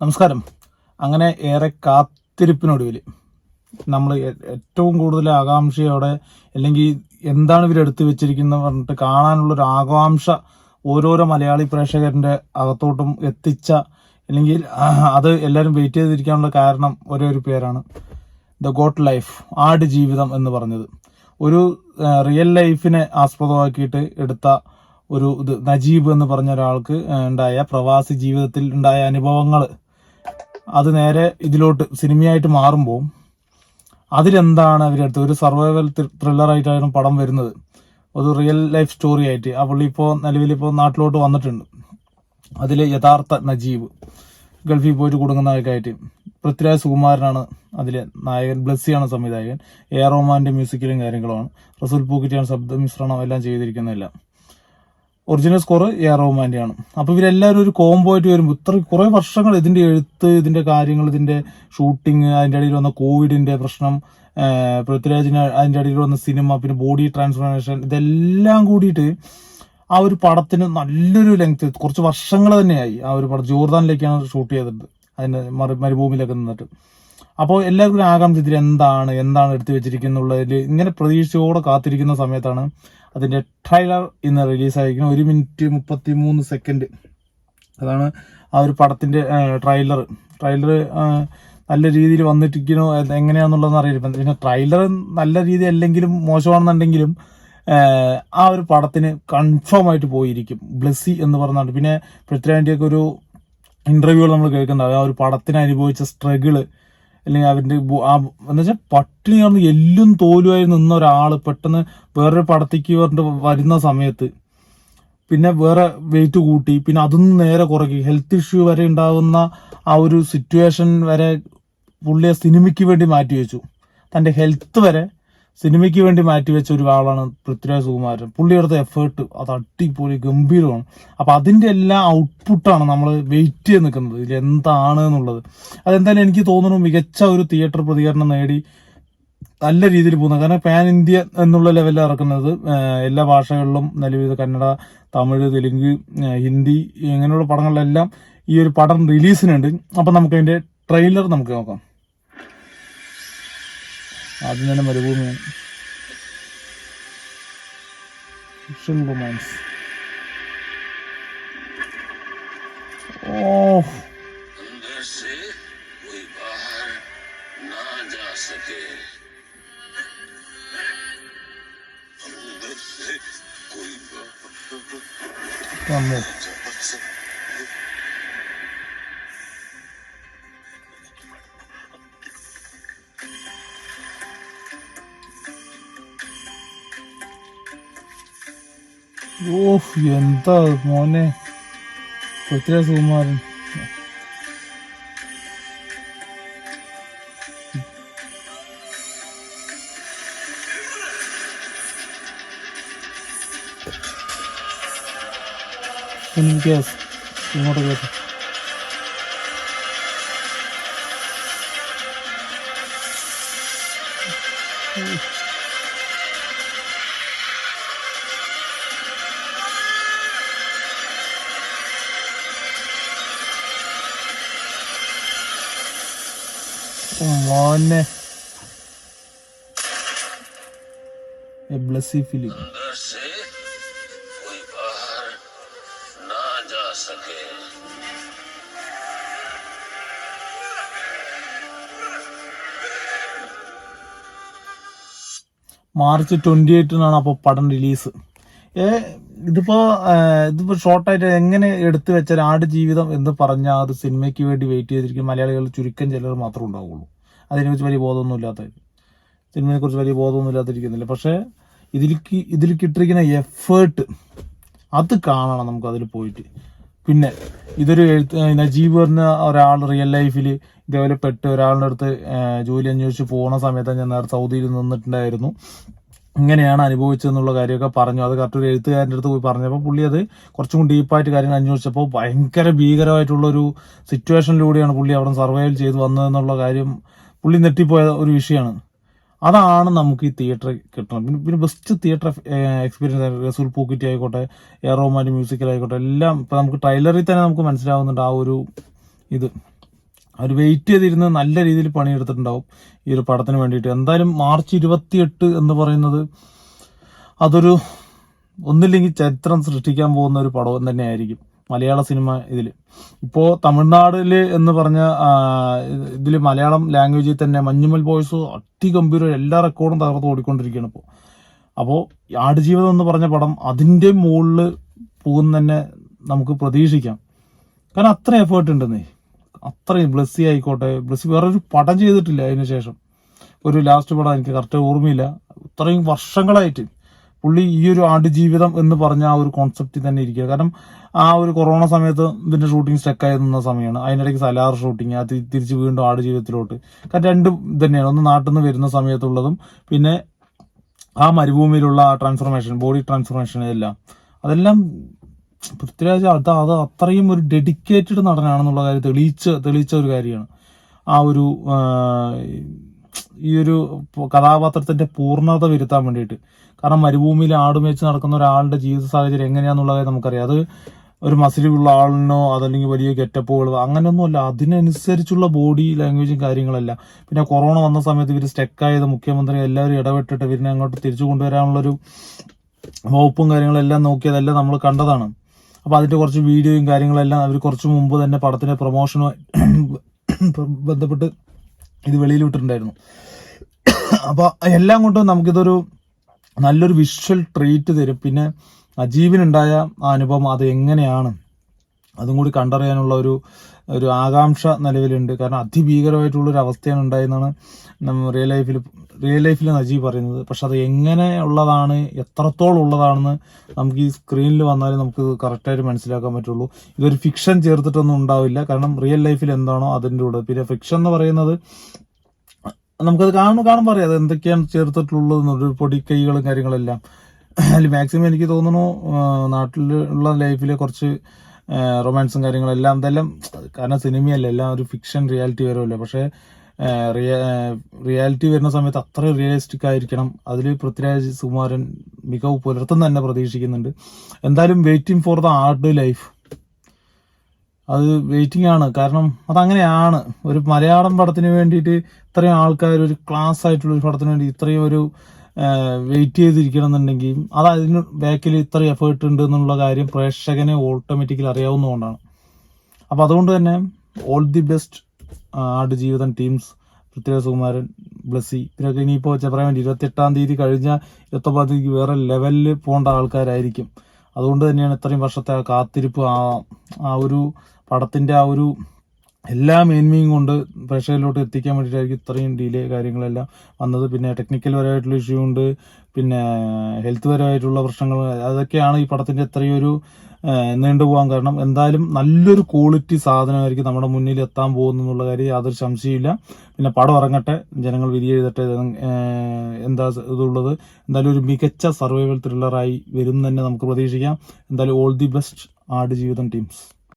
നമസ്കാരം. അങ്ങനെ ഏറെ കാത്തിരിപ്പിനൊടുവിൽ നമ്മൾ ഏറ്റവും കൂടുതൽ ആകാംക്ഷയോടെ അല്ലെങ്കിൽ എന്താണ് ഇവർ എടുത്തു വെച്ചിരിക്കുന്നത് പറഞ്ഞിട്ട് കാണാനുള്ളൊരു ആകാംക്ഷ ഓരോരോ മലയാളി പ്രേക്ഷകരുടെ അകത്തോട്ടും എത്തിച്ച അല്ലെങ്കിൽ അത് എല്ലാവരും വെയിറ്റ് ചെയ്തിരിക്കാനുള്ള കാരണം ഒരേ ഒരു പേരാണ് ദ ഗോട്ട് ലൈഫ് ആട് ജീവിതം എന്ന് പറഞ്ഞത്. ഒരു റിയൽ ലൈഫിനെ ആസ്പദമാക്കിയിട്ട് എടുത്ത ഒരു ഇത് നജീബ് എന്ന് പറഞ്ഞ ഒരാൾക്ക് ഉണ്ടായ പ്രവാസി ജീവിതത്തിൽ ഉണ്ടായ അനുഭവങ്ങൾ അത് നേരെ ഇതിലോട്ട് സിനിമയായിട്ട് മാറുമ്പോൾ അതിലെന്താണ് അവരെടുത്ത് ഒരു സർവൈവൽ ത്രില്ലറായിട്ടായിരുന്നു പടം വരുന്നത്. ഒരു റിയൽ ലൈഫ് സ്റ്റോറി ആയിട്ട്. ആ പുള്ളി ഇപ്പോൾ നിലവിലിപ്പോൾ നാട്ടിലോട്ട് വന്നിട്ടുണ്ട്. അതിൽ യഥാർത്ഥ നജീബ് ഗൾഫിൽ പോയിട്ട് കുടുങ്ങുന്നതൊക്കെ ആയിട്ട്. പൃഥ്വിരാജ് സുകുമാരനാണ് അതിലെ നായകൻ. ബ്ലസ്സിയാണ് സംവിധായകൻ. എ റഹ്മാന്റെ മ്യൂസിക്കലും കാര്യങ്ങളുമാണ് റസൂൽ പൂക്കിറ്റിയാണ് ശബ്ദ മിശ്രണം എല്ലാം ചെയ്തിരിക്കുന്നതെല്ലാം. ഒറിജിനൽ സ്കോർ എ ആർ റഹ്മാന്റെ ആണ് അപ്പൊ ഇവരെല്ലാവരും ഒരു കോംബോ ആയിട്ട് വരുമ്പോൾ ഇത്ര കുറേ വർഷങ്ങൾ ഇതിന്റെ എഴുത്ത് ഇതിന്റെ കാര്യങ്ങൾ ഇതിന്റെ ഷൂട്ടിങ് അതിന്റെ ഇടയിൽ വന്ന കോവിഡിന്റെ പ്രശ്നം പൃഥ്വിരാജിന് അതിന്റെ ഇടയിൽ വന്ന സിനിമ പിന്നെ ബോഡി ട്രാൻസ്ഫോർമേഷൻ ഇതെല്ലാം കൂടിയിട്ട് ആ ഒരു പടത്തിന് നല്ലൊരു ലെങ്ത് കുറച്ച് വർഷങ്ങൾ തന്നെയായി ആ ഒരു പടം. ജോർദാനിലേക്കാണ് ഷൂട്ട് ചെയ്തിട്ടുണ്ട് അതിന്റെ മരുഭൂമിയിലൊക്കെ നിന്നിട്ട്. അപ്പോൾ എല്ലാവർക്കും ഒരു ആകാംക്ഷ ഇതിൽ എന്താണ് എന്താണ് എടുത്തു വെച്ചിരിക്കുന്നുള്ളതിൽ ഇങ്ങനെ പ്രതീക്ഷയോടെ കാത്തിരിക്കുന്ന സമയത്താണ് അതിന്റെ ട്രൈലർ ഇന്ന് റിലീസായിരിക്കുന്നത് ഒരു മിനിറ്റ് മുപ്പത്തി മൂന്ന് സെക്കൻഡ് അതാണ് ആ ഒരു പടത്തിന്റെ ട്രെയിലർ ട്രെയിലർ നല്ല രീതിയിൽ വന്നിട്ടിരിക്കണോ എങ്ങനെയാണെന്നുള്ളതെന്ന് അറിയില്ല. പിന്നെ ട്രെയിലർ നല്ല രീതി അല്ലെങ്കിലും മോശമാണെന്നുണ്ടെങ്കിലും ആ ഒരു പടത്തിന് കൺഫേം ആയിട്ട് പോയിരിക്കും. ബ്ലസ്സി എന്ന് പറഞ്ഞാണ്ട് പിന്നെ പൃഥ്വിരാജിന്റെ ഒരു ഇന്റർവ്യൂകൾ നമ്മൾ കേൾക്കുന്നത് ആ ഒരു പടത്തിന് അനുഭവിച്ച സ്ട്രഗിൾ അല്ലെങ്കിൽ ബു- ആ എന്ന് വെച്ചാൽ പട്ടിണി കിടന്ന് എല്ലും തോലുമായി നിന്ന ഒരാൾ പെട്ടെന്ന് വേറൊരു പടത്തേക്ക് പറഞ്ഞിട്ട് വരുന്ന സമയത്ത് പിന്നെ വേറെ വെയിറ്റ് കൂട്ടി. പിന്നെ അതൊന്നും നേരെ കുറയ്ക്കും. ഹെൽത്ത് ഇഷ്യൂ വരെ ഉണ്ടാകുന്ന ആ ഒരു സിറ്റുവേഷൻ വരെ പുള്ളിയെ സിനിമയ്ക്ക് വേണ്ടി മാറ്റി വെച്ചു. തന്റെ ഹെൽത്ത് വരെ സിനിമയ്ക്ക് വേണ്ടി മാറ്റിവെച്ച ഒരു ആളാണ് പൃഥ്വിരാജ് സുകുമാരൻ. പുള്ളിയെടുത്ത എഫേർട്ട് അത് അടിപൊളി ഗംഭീരമാണ്. അപ്പം അതിന്റെ എല്ലാ ഔട്ട്പുട്ടാണ് നമ്മൾ വെയിറ്റ് ചെയ്ത് നിൽക്കുന്നത്. ഇതിൽ എന്താണ് എന്നുള്ളത്. അതെന്തായാലും എനിക്ക് തോന്നുന്നു മികച്ച ഒരു തിയേറ്റർ പ്രതികരണം നേടി നല്ല രീതിയിൽ പോകുന്നത് കാരണം പാൻ ഇന്ത്യ എന്നുള്ള ലെവലിൽ ഇറക്കുന്നത് എല്ലാ ഭാഷകളിലും നിലവിൽ കന്നഡ തമിഴ് തെലുങ്ക് ഹിന്ദി ഇങ്ങനെയുള്ള പടങ്ങളിലെല്ലാം ഈ ഒരു പടം റിലീസിനുണ്ട് അപ്പം നമുക്കതിന്റെ ട്രെയിലർ നമുക്ക് നോക്കാം. അതിന് മരുഭൂമിയാണ് Şunu bulmalıyız. Of. Tamam. ഓഹ് എന്താ മോനെ പൃഥ്വിരാജ് സുകുമാരൻ എനിക്ക് ഇങ്ങോട്ട് കേട്ടു ഓ, മോനെ. ബ്ലസി ഫിലിം. മാർച്ച് ട്വന്റി എയ്റ്റിനാണ് അപ്പോൾ പടം റിലീസ്. ഏ ഇതിപ്പോ ഇതിപ്പോ ഷോർട്ടായിട്ട് എങ്ങനെ എടുത്തു വെച്ച ആട് ജീവിതം എന്ന് പറഞ്ഞാൽ അത് സിനിമയ്ക്ക് വേണ്ടി വെയിറ്റ് ചെയ്തിരിക്കും. മലയാളികൾ ചുരുക്കം ചിലർ മാത്രമേ ഉണ്ടാവുള്ളൂ. അതിനെക്കുറിച്ച് വലിയ ബോധമൊന്നും ഇല്ലാത്ത സിനിമയെ കുറിച്ച് വലിയ ബോധമൊന്നും ഇല്ലാതിരിക്കുന്നില്ല. പക്ഷേ ഇതിലേക്ക് ഇതിലേക്ക് ഇട്ടിരിക്കുന്ന എഫേർട്ട് അത് കാണണം നമുക്ക് അതിൽ പോയിട്ട്. പിന്നെ ഇതൊരു എഴുത്ത് നജീബ് പറഞ്ഞ ഒരാൾ റിയൽ ലൈഫിൽ ഇതേപോലെ പെട്ട് ഒരാളുടെ അടുത്ത് ജോലി അന്വേഷിച്ച് പോകുന്ന സമയത്ത് ഞാൻ നേരെ സൗദിയിൽ നിന്നിട്ടുണ്ടായിരുന്നു. ഇങ്ങനെയാണ് അനുഭവിച്ചതെന്നുള്ള കാര്യമൊക്കെ പറഞ്ഞു. അത് കറക്റ്റ് ഒരു എഴുത്തുകാരന്റെ അടുത്ത് പോയി പറഞ്ഞപ്പോൾ പുള്ളി അത് കുറച്ചും കൂടി ഡീപ്പായിട്ട് കാര്യങ്ങൾ അന്വേഷിച്ചപ്പോൾ ഭയങ്കര ഭീകരമായിട്ടുള്ള ഒരു സിറ്റുവേഷനിലൂടെയാണ് പുള്ളി അവിടെ സർവൈവ് ചെയ്ത് വന്നതെന്നുള്ള കാര്യം പുള്ളി നെട്ടിപ്പോയ ഒരു വിഷയമാണ്. അതാണ് നമുക്ക് ഈ തിയേറ്റർ കിട്ടണം. പിന്നെ പിന്നെ ബെസ്റ്റ് തിയേറ്റർ എക്സ്പീരിയൻസ് റസൂൽ പൂക്കിറ്റി ആയിക്കോട്ടെ എയറോമാന്റെ മ്യൂസിക്കൽ ആയിക്കോട്ടെ എല്ലാം ഇപ്പം നമുക്ക് ട്രെയിലറിൽ തന്നെ നമുക്ക് മനസ്സിലാവുന്നുണ്ട് ആ ഒരു ഇത്. അവർ വെയിറ്റ് ചെയ്തിരുന്ന് നല്ല രീതിയിൽ പണിയെടുത്തിട്ടുണ്ടാവും ഈ ഒരു പടത്തിന് വേണ്ടിയിട്ട്. എന്തായാലും മാർച്ച് ഇരുപത്തിയെട്ട് എന്ന് പറയുന്നത് അതൊരു ഒന്നില്ലെങ്കിൽ ചരിത്രം സൃഷ്ടിക്കാൻ പോകുന്ന ഒരു പടം തന്നെയായിരിക്കും മലയാള സിനിമ ഇതിൽ ഇപ്പോൾ തമിഴ്നാടിൽ എന്ന് പറഞ്ഞ ഇതിൽ മലയാളം ലാംഗ്വേജിൽ തന്നെ മഞ്ഞുമൽ ബോയ്സ് അതിഗംഭീരം എല്ലാ റെക്കോർഡും തകർത്ത് ഓടിക്കൊണ്ടിരിക്കുകയാണ് ഇപ്പോൾ അപ്പോൾ ആടുജീവിതം എന്ന് പറഞ്ഞ പടം അതിന്റെ മുകളിൽ പോകുന്ന തന്നെ നമുക്ക് പ്രതീക്ഷിക്കാം. കാരണം അത്ര എഫേർട്ട് ഉണ്ടെന്നേ. അത്രയും ബ്ലസ്സി ആയിക്കോട്ടെ. ബ്ലസ്സി വേറൊരു പടം ചെയ്തിട്ടില്ല അതിന് ശേഷം ഒരു ലാസ്റ്റ് പടം എനിക്ക് കറക്റ്റ് ഓർമ്മയില്ല. ഇത്രയും വർഷങ്ങളായിട്ട് പുള്ളി ഈ ഒരു ആടുജീവിതം എന്ന് പറഞ്ഞ ആ ഒരു കോൺസെപ്റ്റിൽ തന്നെ ഇരിക്കുക. കാരണം ആ ഒരു കൊറോണ സമയത്ത് ഇതിന്റെ ഷൂട്ടിംഗ് സ്റ്റക്കായി നിന്ന സമയമാണ്. അതിനിടയ്ക്ക് സലാർ ഷൂട്ടിംഗ് അത് തിരിച്ച് വീണ്ടും ആടുജീവിതത്തിലോട്ട്. കാരണം രണ്ടും തന്നെയാണ്. ഒന്ന് നാട്ടിൽ നിന്ന് വരുന്ന സമയത്തുള്ളതും പിന്നെ ആ മരുഭൂമിയിലുള്ള ട്രാൻസ്ഫോർമേഷൻ ബോഡി ട്രാൻസ്ഫോർമേഷൻ എല്ലാം. അതെല്ലാം പൃഥ്വിരാജ് അത് അത് അത്രയും ഒരു ഡെഡിക്കേറ്റഡ് നടനാണെന്നുള്ള കാര്യം തെളിയിച്ച തെളിയിച്ച ഒരു കാര്യമാണ്. ആ ഒരു ഈ ഒരു കഥാപാത്രത്തിന്റെ പൂർണത വരുത്താൻ വേണ്ടിയിട്ട്. കാരണം മരുഭൂമിയിൽ ആടുമേച്ച് നടക്കുന്ന ഒരാളുടെ ജീവിത സാഹചര്യം എങ്ങനെയാന്നുള്ള കാര്യം നമുക്കറിയാം. അത് ഒരു മസിലുള്ള ആളിനോ അതല്ലെങ്കിൽ വലിയ ഗെറ്റപ്പുകൾ അങ്ങനെയൊന്നുമല്ല. അതിനനുസരിച്ചുള്ള ബോഡി ലാംഗ്വേജും കാര്യങ്ങളല്ല. പിന്നെ കൊറോണ വന്ന സമയത്ത് ഇവർ സ്റ്റെക്കായത് മുഖ്യമന്ത്രി എല്ലാവരും ഇടപെട്ടിട്ട് ഇവരിനെ അങ്ങോട്ട് തിരിച്ചു കൊണ്ടുവരാനുള്ളൊരു വകുപ്പും കാര്യങ്ങളെല്ലാം നോക്കിയതെല്ലാം നമ്മൾ കണ്ടതാണ്. അപ്പോൾ അതിന്റെ കുറച്ച് വീഡിയോയും കാര്യങ്ങളെല്ലാം അവർ കുറച്ച് മുമ്പ് തന്നെ പടത്തിന്റെ പ്രൊമോഷനോ ബന്ധപ്പെട്ട് ഇത് വെളിയിൽ വിട്ടിട്ടുണ്ടായിരുന്നു. അപ്പോൾ എല്ലാം കൊണ്ടും നമുക്കിതൊരു നല്ലൊരു വിഷ്വൽ ട്രീറ്റ് തരും. പിന്നെ അജീവിനുണ്ടായ ആ അനുഭവം അത് എങ്ങനെയാണ്? അതും കൂടി കണ്ടറിയാനുള്ള ഒരു ഒരു ആകാംക്ഷ നിലവിലുണ്ട്. കാരണം അതിഭീകരമായിട്ടുള്ളൊരു അവസ്ഥയാണ് ഉണ്ടായെന്നാണ് നമ്മൾ റിയൽ ലൈഫിൽ റിയൽ ലൈഫിൽ നജീബ് പറയുന്നത്. പക്ഷെ അത് എങ്ങനെ ഉള്ളതാണ് എത്രത്തോളം ഉള്ളതാണെന്ന് നമുക്ക് ഈ സ്ക്രീനിൽ വന്നാലേ നമുക്ക് കറക്റ്റായിട്ട് മനസ്സിലാക്കാൻ പറ്റുള്ളൂ. ഇതൊരു ഫിക്ഷൻ ചേർത്തിട്ടൊന്നും ഉണ്ടാവില്ല. കാരണം റിയൽ ലൈഫിൽ എന്താണോ അതിന്റെ കൂടെ. പിന്നെ ഫിക്ഷൻ എന്ന് പറയുന്നത് നമുക്കത് കാണുമ്പോൾ കാണുമ്പോൾ അറിയാം അത് എന്തൊക്കെയാണ് ചേർത്തിട്ടുള്ളത് ഒരു പൊടിക്കൈകളും കാര്യങ്ങളെല്ലാം. അതിൽ മാക്സിമം എനിക്ക് തോന്നുന്നു നാട്ടിലുള്ള ലൈഫിലെ കുറച്ച് റൊമാൻസും കാര്യങ്ങളെല്ലാം ഇതെല്ലാം കാരണം സിനിമയല്ല എല്ലാം ഒരു ഫിക്ഷൻ റിയാലിറ്റി വരുമല്ലോ പക്ഷേ റിയാലിറ്റി വരുന്ന സമയത്ത് അത്ര റിയലിസ്റ്റിക് ആയിരിക്കണം. അതിൽ പൃഥ്വിരാജ് സുകുമാരൻ മികവ് പുലർത്തുന്ന തന്നെ പ്രതീക്ഷിക്കുന്നുണ്ട്. എന്തായാലും waiting for the art life അത് വെയിറ്റിംഗ് ആണ്. കാരണം അതങ്ങനെയാണ്. ഒരു മലയാളം പടത്തിന് വേണ്ടിയിട്ട് ഇത്രയും ആൾക്കാർ ഒരു ക്ലാസ് ആയിട്ടുള്ള ഒരു പടത്തിന് വേണ്ടി ഇത്രയും ഒരു വെയിറ്റ് ചെയ്തിരിക്കണം എന്നുണ്ടെങ്കിൽ അത് അതിന് ബാക്കിൽ ഇത്ര എഫേർട്ട് ഉണ്ട് എന്നുള്ള കാര്യം പ്രേക്ഷകനെ ഓട്ടോമാറ്റിക്കലി അറിയാവുന്നതുകൊണ്ടാണ്. അപ്പോൾ അതുകൊണ്ട് തന്നെ ഓൾ ദി ബെസ്റ്റ് ആട് ജീവിതം ടീംസ് പൃഥ്വിരാജ് സുകുമാരൻ ബ്ലസ്സി ഇതിനൊക്കെ ഇനിയിപ്പോൾ പറയാൻ വേണ്ടി ഇരുപത്തെട്ടാം തീയതി കഴിഞ്ഞ ഇരുപത്തൊമ്പതാം തീയതിക്ക് വേറെ ലെവലിൽ പോകേണ്ട ആൾക്കാരായിരിക്കും. അതുകൊണ്ട് തന്നെയാണ് ഇത്രയും വർഷത്തെ ആ കാത്തിരിപ്പ് ആ ആ ഒരു പടത്തിന്റെ ആ ഒരു എല്ലാ മേന്മയും കൊണ്ട് പ്രേക്ഷകരിലോട്ട് എത്തിക്കാൻ വേണ്ടിയിട്ടായിരിക്കും ഇത്രയും ഡിലേ കാര്യങ്ങളെല്ലാം വന്നത്. പിന്നെ ടെക്നിക്കൽ പരമായിട്ടുള്ള ഇഷ്യൂ ഉണ്ട്. പിന്നെ ഹെൽത്ത് പരമായിട്ടുള്ള പ്രശ്നങ്ങൾ അതൊക്കെയാണ് ഈ പടത്തിന്റെ ഒരു നീണ്ടുപോകാൻ കാരണം. എന്തായാലും നല്ലൊരു ക്വാളിറ്റി സാധനമായിരിക്കും നമ്മുടെ മുന്നിൽ എത്താൻ പോകുന്നു എന്നുള്ള കാര്യം യാതൊരു സംശയമില്ല പിന്നെ പടം ഇറങ്ങട്ടെ. ജനങ്ങൾ വിധി എഴുതട്ടെ. എന്താ ഇതുള്ളത്. എന്തായാലും ഒരു മികച്ച സർവൈവൽ ത്രില്ലറായി വരും തന്നെ നമുക്ക് പ്രതീക്ഷിക്കാം. എന്തായാലും ഓൾ ദി ബെസ്റ്റ് ആട് ജീവിതം ടീംസ്